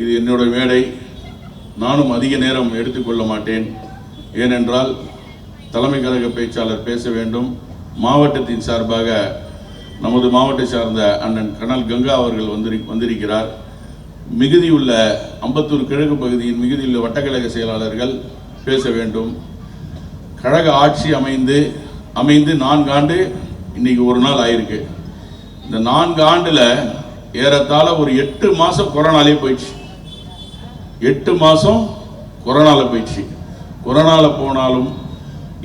இது என்னோட மேடை நானும் அதிக நேரம் எடுத்துக்கொள்ள மாட்டேன். ஏனென்றால் தலைமை கழக பேச்சாளர் பேச வேண்டும். மாவட்டத்தின் சார்பாக நமது மாவட்டத்தை சார்ந்த அண்ணன் கனல் கங்கா அவர்கள் வந்திரு வந்திருக்கிறார். மிகுதியுள்ள அம்பத்தூர் கிழக்கு பகுதியின் மிகுதியுள்ள வட்டக்கழக செயலாளர்கள் பேச வேண்டும். கழக ஆட்சி அமைந்து அமைந்து நான்கு ஆண்டு இன்னைக்கு ஒரு நாள் ஆயிருக்கு. இந்த நான்கு ஆண்டில் ஏறத்தாழ ஒரு எட்டு மாதம் கொரோனாலே போயிடுச்சு. எட்டு மாதம் கொரோனாவில் போயிடுச்சு. கொரோனாவில் போனாலும்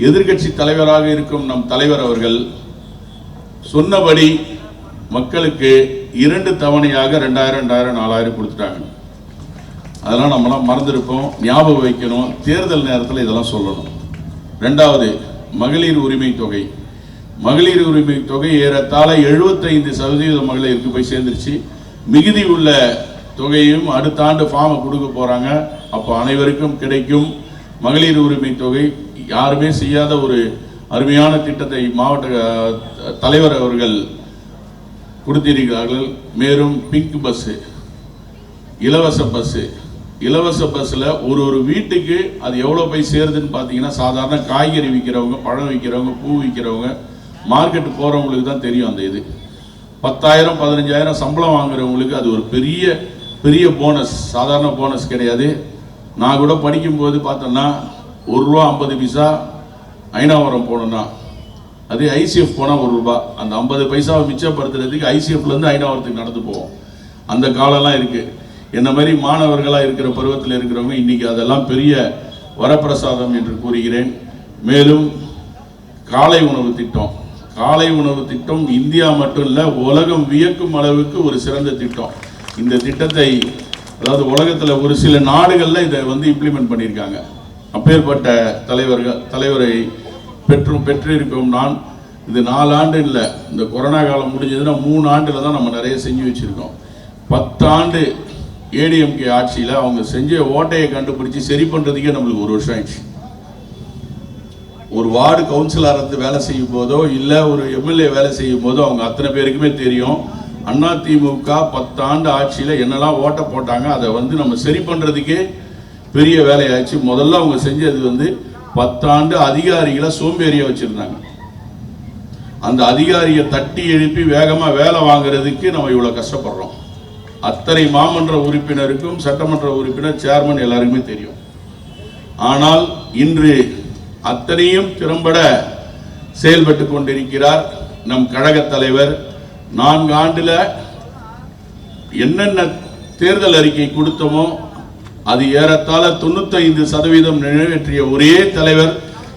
எதிர்க்கட்சி தலைவராக இருக்கும் நம் தலைவர் அவர்கள் சொன்னபடி மக்களுக்கு இரண்டு தவணையாக ரெண்டாயிரம் ரெண்டாயிரம் நாலாயிரம் கொடுத்துட்டாங்க. அதெல்லாம் நம்மளாம் மறந்துருப்போம் ஞாபகம் வைக்கணும் தேர்தல் நேரத்தில் இதெல்லாம் சொல்லணும். ரெண்டாவது மகளிர் உரிமை தொகை. மகளிர் உரிமை தொகை ஏறத்தாழ 75% சதவீத மகளிருக்கு போய் சேர்ந்துருச்சு. மிகுதி உள்ள தொகையும் அடுத்த ஆண்டு ஃபார்மை கொடுக்க போகிறாங்க அப்போ அனைவருக்கும் கிடைக்கும் மகளிர் உரிமை தொகை. யாருமே செய்யாத ஒரு அருமையான திட்டத்தை மாவட்ட தலைவர் அவர்கள் கொடுத்திருக்கிறார்கள். மேலும் பிங்க் பஸ்ஸு இலவச பஸ்ஸு இலவச பஸ்ஸில் ஒரு ஒரு வீட்டுக்கு அது எவ்வளோ போய் சேருதுன்னு பார்த்தீங்கன்னா சாதாரண காய்கறி விற்கிறவங்க பழம் விற்கிறவங்க பூ விற்கிறவங்க மார்க்கெட்டு போகிறவங்களுக்கு தான் தெரியும் அந்த இது. பத்தாயிரம் பதினஞ்சாயிரம் சம்பளம் வாங்குறவங்களுக்கு அது ஒரு பெரிய பெரிய போனஸ் சாதாரண போனஸ் கிடையாது. நான் கூட படிக்கும்போது பார்த்தோன்னா ஒரு ரூபா ஐம்பது பைசா ஐநாவரம் போனோன்னா அதே ஐசிஎஃப் போனால் ஒரு ரூபா. அந்த ஐம்பது பைசாவை மிச்சப்படுத்துறதுக்கு ஐசிஎஃப்லேருந்து ஐநாவரத்துக்கு நடந்து போவோம். அந்த காலம்லாம் இருக்குது என்ன மாதிரி மாணவர்களாக இருக்கிற பருவத்தில் இருக்கிறவங்க இன்னைக்கு அதெல்லாம் பெரிய வரப்பிரசாதம் என்று கூறுகிறேன். மேலும் காலை உணவு திட்டம். காலை உணவு திட்டம் இந்தியா மட்டும் இல்லை உலகம் வியக்கும் அளவுக்கு ஒரு சிறந்த திட்டம். இந்த திட்டத்தை அதாவது உலகத்தில் ஒரு சில நாடுகளில் இதை வந்து இம்ப்ளிமெண்ட் பண்ணியிருக்காங்க. அப்பேற்பட்ட தலைவர்கள் தலைவரை பெற்றும் பெற்றிருக்கும் நான் இது நாலு ஆண்டு இல்லை. இந்த கொரோனா காலம் முடிஞ்சதுன்னா மூணு ஆண்டில் தான் நம்ம நிறைய செஞ்சு வச்சுருக்கோம். பத்தாண்டு ஏடிஎம்கே ஆட்சியில் அவங்க செஞ்ச ஓட்டையை கண்டுபிடிச்சி சரி பண்ணுறதுக்கே நம்மளுக்கு ஒரு வருஷம் ஆயிடுச்சு. ஒரு வார்டு கவுன்சிலர் இருந்து வேலை செய்யும் போதோ இல்லை ஒரு எம்எல்ஏ வேலை செய்யும் போதோ அவங்க அத்தனை பேருக்குமே தெரியும். அண்ணா திமுக பத்தாண்டு ஆட்சியில் என்னெல்லாம் ஓட்ட போட்டாங்க அதை வந்து நம்ம சரி பண்ணுறதுக்கே பெரிய வேலையாச்சு. முதல்ல அவங்க செஞ்சது வந்து பத்தாண்டு அதிகாரிகளை சோம்பேறியா வச்சுருந்தாங்க. அந்த அதிகாரியை தட்டி எழுப்பி வேகமாக வேலை வாங்குறதுக்கு நம்ம இவ்வளோ கஷ்டப்படுறோம். அத்தனை மாமன்ற உறுப்பினருக்கும் சட்டமன்ற உறுப்பினர் சேர்மன் எல்லாருக்குமே தெரியும். ஆனால் இன்று அத்தனையும் திறம்பட செயல்பட்டு கொண்டிருக்கிறார் நம் கழக தலைவர் நான்கு ஆண்டில் என்னென்ன தேர்தல் அறிக்கை கொடுத்தோமோ அது ஏறத்தாழ தொண்ணூத்தைந்து சதவீதம் நிறைவேற்றிய ஒரே தலைவர்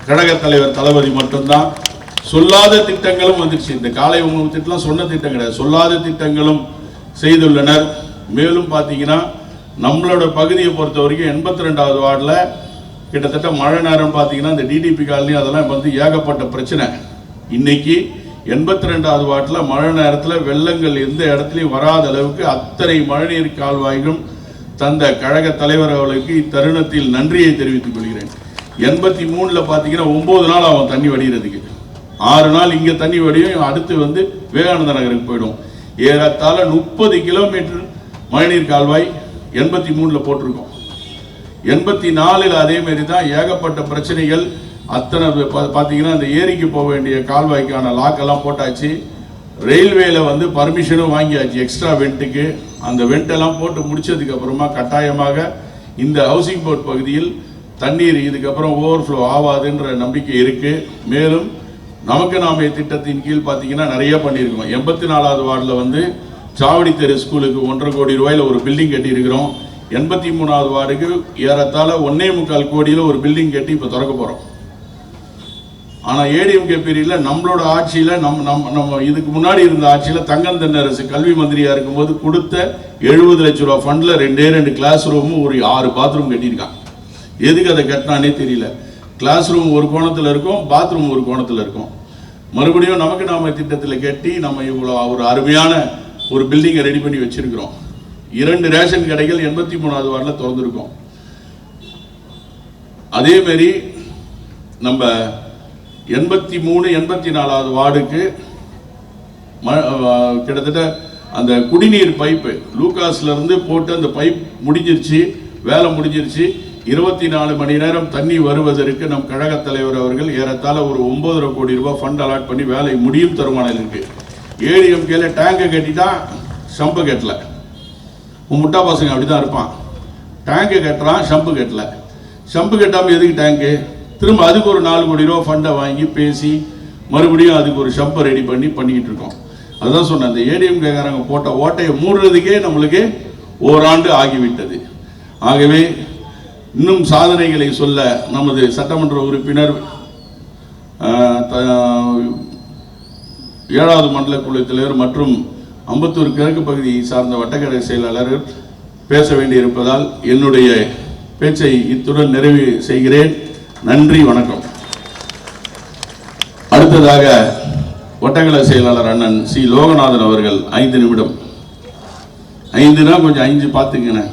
கழக தலைவர் தளபதி மட்டும்தான். சொல்லாத திட்டங்களும் வந்துச்சு இந்த காலை உணவு திட்டம் சொன்ன திட்டம் கிடையாது. சொல்லாத திட்டங்களும் செய்துள்ளனர். மேலும் பார்த்தீங்கன்னா நம்மளோட பகுதியை பொறுத்த வரைக்கும் எண்பத்தி ரெண்டாவது வார்டில் கிட்டத்தட்ட மழை நேரம் பார்த்தீங்கன்னா இந்த டிடிபி காலனி அதெல்லாம் வந்து ஏகப்பட்ட பிரச்சனை. இன்னைக்கு எண்பத்தி ரெண்டாவது வாட்டில் மழை நேரத்தில் வெள்ளங்கள் எந்த இடத்துலையும் வராத அளவுக்கு அத்தனை மழைநீர் கால்வாய்களும் தந்த கழக தலைவர் அவர்களுக்கு இத்தருணத்தில் நன்றியை தெரிவித்துக் கொள்கிறேன். எண்பத்தி மூணில் பார்த்தீங்கன்னா ஒம்பது நாள் அவன் தண்ணி வடிகிறதுக்கு. ஆறு நாள் இங்கே தண்ணி வடியும் அடுத்து வந்து விவேகானந்த நகருக்கு போயிடும். ஏறத்தாழ முப்பது கிலோமீட்டர் மழைநீர் கால்வாய் எண்பத்தி மூணில் போட்டிருக்கோம். எண்பத்தி நாலில் அதே தான் ஏகப்பட்ட பிரச்சனைகள் அத்தனை பா- பார்த்தீங்கன்னா அந்த ஏரிக்கு போக வேண்டிய கால்வாய்க்கான லாக்கெல்லாம் போட்டாச்சு. ரயில்வேல வந்து பர்மிஷனும் வாங்கியாச்சு எக்ஸ்ட்ரா வெண்ட்டுக்கு அந்த வெண்டெல்லாம் போட்டு முடிச்சதுக்கு அப்புறமா கட்டாயமாக இந்த ஹவுசிங் போர்ட் பகுதியில் தண்ணீர் இதுக்கப்புறம் ஓவர்ஃப்ளோ ஆகாதுன்ற நம்பிக்கை இருக்கு. மேலும் நமக்கு நாமே திட்டத்தின் கீழ் பார்த்தீங்கன்னா நிறைய பண்ணியிருக்கோம். எண்பத்தி நாலாவது வார்டில் வந்து சாவடி தெரு ஸ்கூலுக்கு ஒன்றரை கோடி ரூபாயில ஒரு பில்டிங் கட்டியிருக்கிறோம். எண்பத்தி மூணாவது வார்டுக்கு ஏறத்தாழ ஒன்னே முக்கால் கோடியில் ஒரு பில்டிங் கட்டி இப்போ திறக்க போகிறோம் ஆனால் ஏடிஎம்கே பீரியடில் நம்மளோட ஆட்சியில் நம் நம் நம்ம இதுக்கு முன்னாடி இருந்த ஆட்சியில் தங்கம் தென்னரசு கல்வி மந்திரியாக இருக்கும்போது கொடுத்த எழுபது லட்ச ரூபா ஃபண்டில் ரெண்டே ரெண்டு கிளாஸ் ரூமும் ஒரு ஆறு பாத்ரூம் கட்டியிருக்கான் எதுக்கு அதை கட்டினானே தெரியல. கிளாஸ் ரூம் ஒரு கோணத்தில் இருக்கும் பாத்ரூம் ஒரு கோணத்தில் இருக்கும். மறுபடியும் நமக்கு நாம திட்டத்தில் கட்டி நம்ம இவ்வளோ ஒரு அருமையான ஒரு பில்டிங்கை ரெடி பண்ணி வச்சிருக்கிறோம். இரண்டு ரேஷன் கடைகள் எண்பத்தி மூணாவது வார்டில் திறந்துருக்கோம். அதேமாரி நம்ம எண்பத்தி மூணு எண்பத்தி நாலாவது வார்டுக்கு ம- கிட்டத்தட்ட அந்த குடிநீர் பைப்பு லூகாஸ்ல இருந்து போட்டு அந்த பைப் முடிஞ்சிருச்சு வேலை முடிஞ்சிருச்சு. இருபத்தி நாலு மணி நேரம் தண்ணி வருவதற்கு நம் கழக தலைவர் அவர்கள் ஏறத்தாழ ஒரு ஒன்பதரை கோடி ரூபாய் ஃபண்ட் அலாட் பண்ணி வேலை முடியும் தருமானம் இருக்கு. ஏடிஎம்கேல டேங்கை கட்டிட்டா ஷம்பு கட்டல. உன் முட்டா பசங்க அப்படிதான் இருப்பான். டேங்கு கட்டுறான் ஷம்பு கட்டல. ஷம்பு கட்டாமல் எதுக்கு டேங்கு திரும்ப அதுக்கு ஒரு நாலு கோடி ரூபா ஃபண்டை வாங்கி பேசி மறுபடியும் அதுக்கு ஒரு ஷம்பை ரெடி பண்ணி பண்ணிக்கிட்டு இருக்கோம். அதுதான் சொன்னேன் அந்த ஏடிஎம் கேக்காரங்க போட்ட ஓட்டையை மூடுறதுக்கே நம்மளுக்கு ஓராண்டு ஆகிவிட்டது. ஆகவே இன்னும் சாதனைகளை சொல்ல நமது சட்டமன்ற உறுப்பினர் த- ஏழாவது மண்டல குழு தலைவர் மற்றும் அம்பத்தூர் கிழக்கு பகுதியை சார்ந்த வட்டக்கரை செயலாளர்கள் பேச வேண்டியிருப்பதால் என்னுடைய பேச்சை இத்துடன் நிறைவு செய்கிறேன். நன்றி வணக்கம். அடுத்ததாக ஒட்டக்கலை செயலாளர் அண்ணன் சி. லோகநாதன் அவர்கள் ஐந்து நிமிடம். ஐந்துனா கொஞ்சம் ஐந்து பார்த்துக்கண்ணே